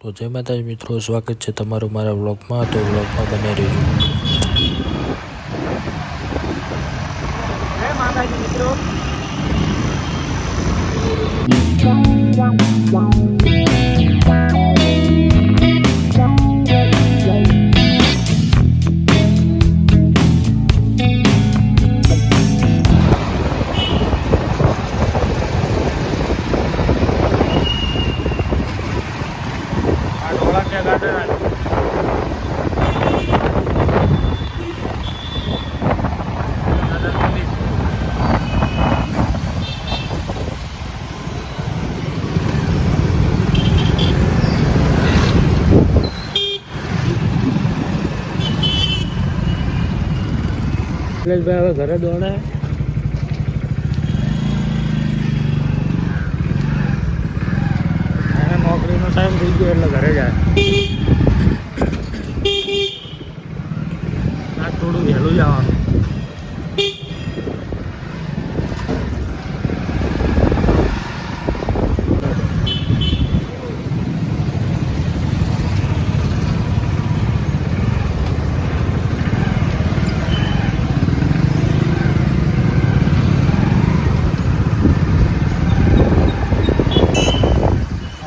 તો જય માતાજી મિત્રો, સ્વાગત છે તમારું મારા બ્લોગમાં તો બ્લોગમાં બને રહેજો. જય મિત્રો. નિલેશભાઈ હવે ઘરે દોડે. નોકરીનો ટાઈમ થઈ ગયો એટલે ઘરે જાય. આજ થોડું વહેલું જવાનું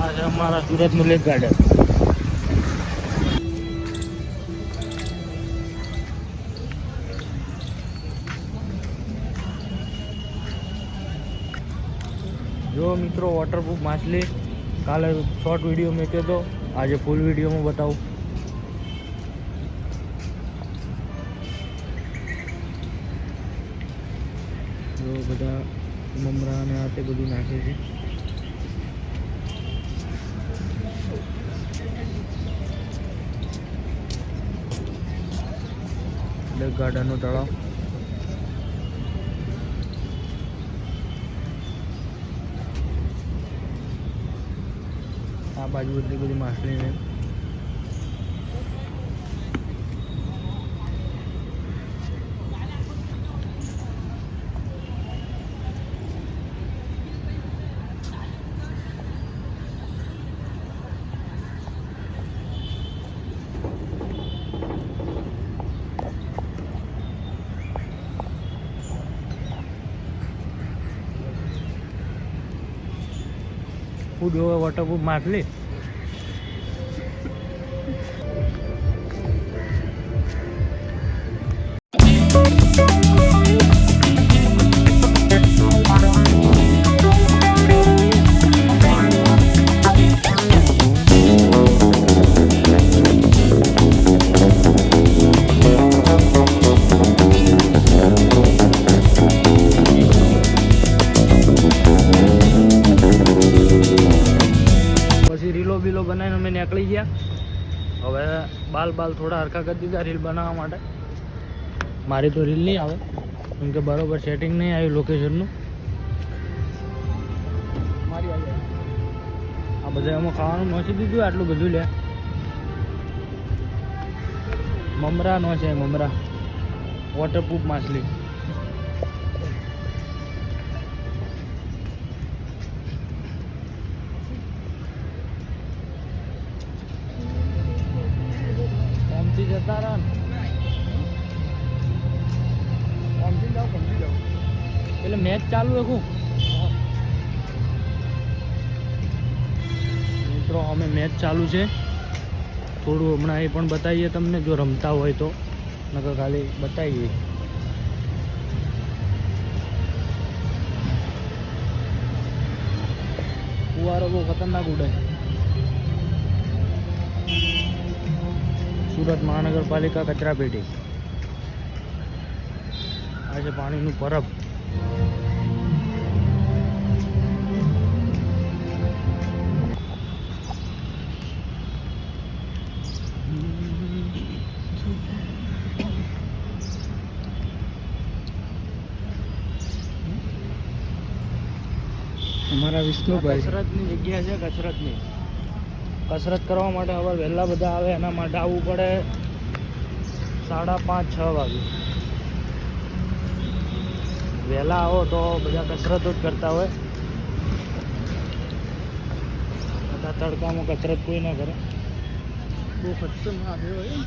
આ છે અમારા સુરતનું લેક ગાર્ડન જો મિત્રો વોટરપ્રૂફ માછલી, કાલે શોર્ટ વીડિયો મેક્યો હતો આજે ફૂલ વિડીયોમાં બતાવું. જો બધા મમરા અને આ તે બધું નાખે છે. લેક ગાર્ડનનું તળાવ. આ બાજુ એટલી બધી માછલી ફૂડ વોટરપ્રૂફ માછલી. પછી ગયા. હવે બાલ બાલ થોડા હરખા કરી દીધા રીલ બનાવવા માટે. મારી તો રીલ નહીં આવે, કેમ કે બરાબર સેટિંગ નહીં આવ્યું લોકેશનનું આ બધા એમાં ખાવાનું નોચી દીધું, આટલું બધું લે. મમરા નો છે મમરા. વોટરપ્રૂફ માછલી. જતા રહા ને ઓમથી જાઓ ઓમથી જાઓ. એટલે મેચ ચાલુ રાખું. મિત્રો અમે મેચ ચાલુ છે. થોડું હમણાં એ પણ બતાવીએ તમને જો રમતા હોય તો. નકર ખાલી બતાવીએ. ફુવારો બહુ ખતરનાક ઉડે. સુરત મહાનગરપાલિકા કચરા પેટી આ છે પાણીનું પરબ. અમારા વિષ્ણુભાઈ. કસરતની જગ્યા છે કસરતની કસરત કરવા માટે હવે વહેલા બધા આવે એના માટે આવવું પડે સાડા પાંચ છ વાગે. વહેલા આવો તો બધા કસરતો જ કરતા હોય. બધા તડકામાં કસરત કોઈ ના કરે. બહુ ખતરનાક હોય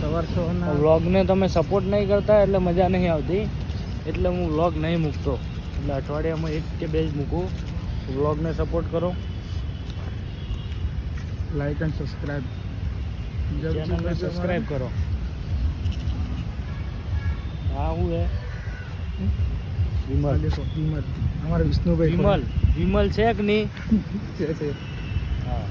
સવાર સવારના વ્લોગને તમે સપોર્ટ નહીં કરતા એટલે મજા નહીં આવતી. એટલે હું વ્લોગ નહીં મૂકતો. એટલે અઠવાડિયામાં એક કે બે જ મૂકું. વ્લોગને સપોર્ટ કરો. લાઈક એન્ડ સબસ્ક્રાઈબ ચેનલને સબસ્ક્રાઈબ કરો. હા હું? હે વિમલ. વિમલ. અમારા વિષ્ણુભાઈ વિમલ. વિમલ છે કે નહીં? છે છે હા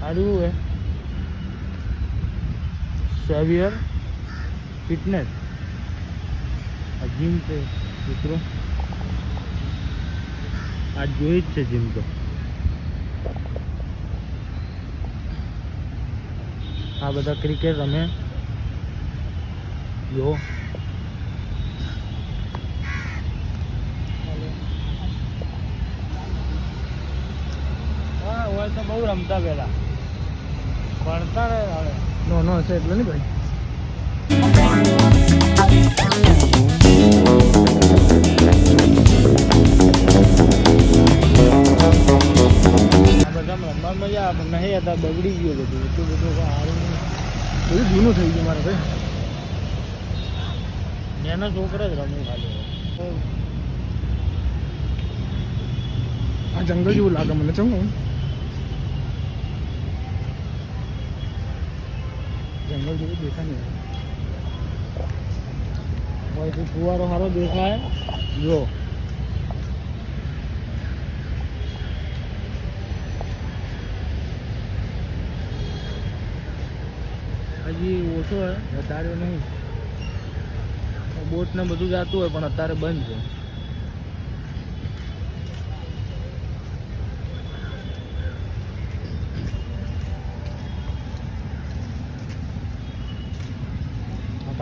સારું હે સેવિયર ફિટનેસ આ જીમ છે, મિત્રો. આ જોઈ જ છે જીમ તો. આ બધા ક્રિકેટ રમે. જો. હોય તો બહુ રમતા પેલા ભણતા રહે હવે. નો નો છે એટલે નહીં ભાઈ. મજા નહીં હતા બગડી ગયો બધું. એટલું બધું સારું બધું જૂનું થઈ ગયું મારે ભાઈ. એના છોકરા જ રમે ખાલી આ જંગલ જેવું લાગે મને ચમ જંગલ જેવું દેખાય નહીં. ફુવારો સારો દેખાય. જો. હજી ઓછો હોય વધારે નહીં. બોટ ને બધું જતું હોય, પણ અત્યારે બંધ છે.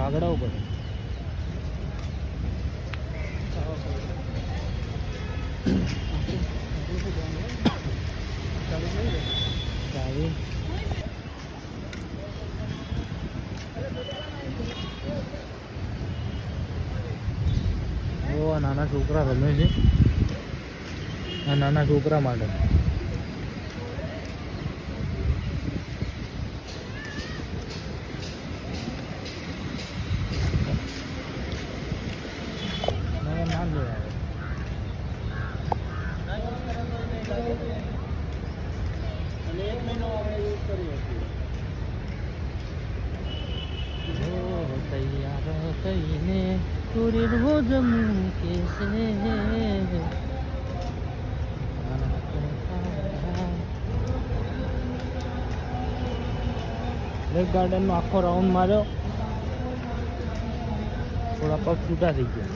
આ કાગડા ઉપર ઓ નાના છોકરા રમે છે. આ નાના છોકરા માટે મને ના જોયા આવે. અને એક મહિનો આપણે યુઝ કરી હતી ઓ તૈયાર થઈને થોડી कैसे લેક ગાર્ડનનો આખો રાઉન્ડ માર્યો. થોડા પગ છૂટા થઈ ગયા.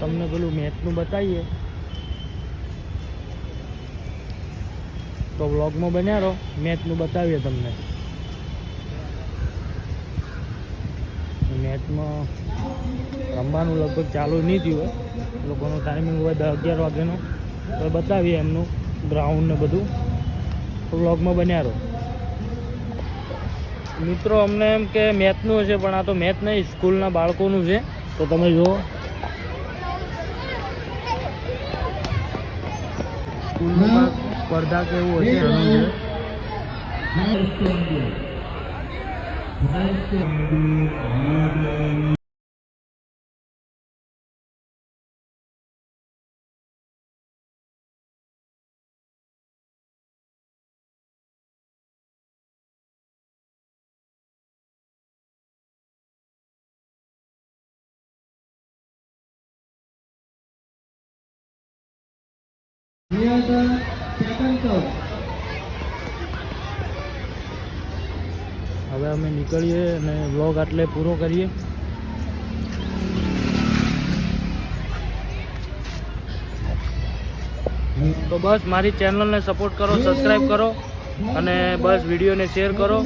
તમને પેલું મેચનું બતાવીએ. તો વ્લોગમાં બન્યા રહો. મેચનું બતાવીએ તમને. મેચમાં રમવાનું લગભગ ચાલુ નહીં થયું હોય. લોકોનો ટાઈમિંગ હોય દસ અગિયાર વાગ્યાનો. તો બતાવીએ એમનું ગ્રાઉન્ડ ને બધું. વ્લોગમાં બન્યા રહો. મિત્રો, અમને એમ કે મેથનું હશે પણ આ તો મેથ નહીં, સ્કૂલના બાળકોનું છે. તો તમે જુઓ. સ્કૂલમાં સ્પર્ધા કેવું હશે આનું છે? હવે અમે નીકળીએ અને વ્લોગ આટલે પૂરો કરીએ. તો બસ મારી ચેનલને સપોર્ટ કરો સબસ્ક્રાઈબ કરો અને બસ વિડીયોને શેર કરો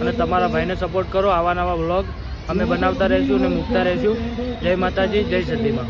અને તમારા ભાઈને સપોર્ટ કરો આવા નવા વ્લોગ અમે બનાવતા રહીશું અને મૂકતા રહીશું. જય માતાજી, જય સતીમાં.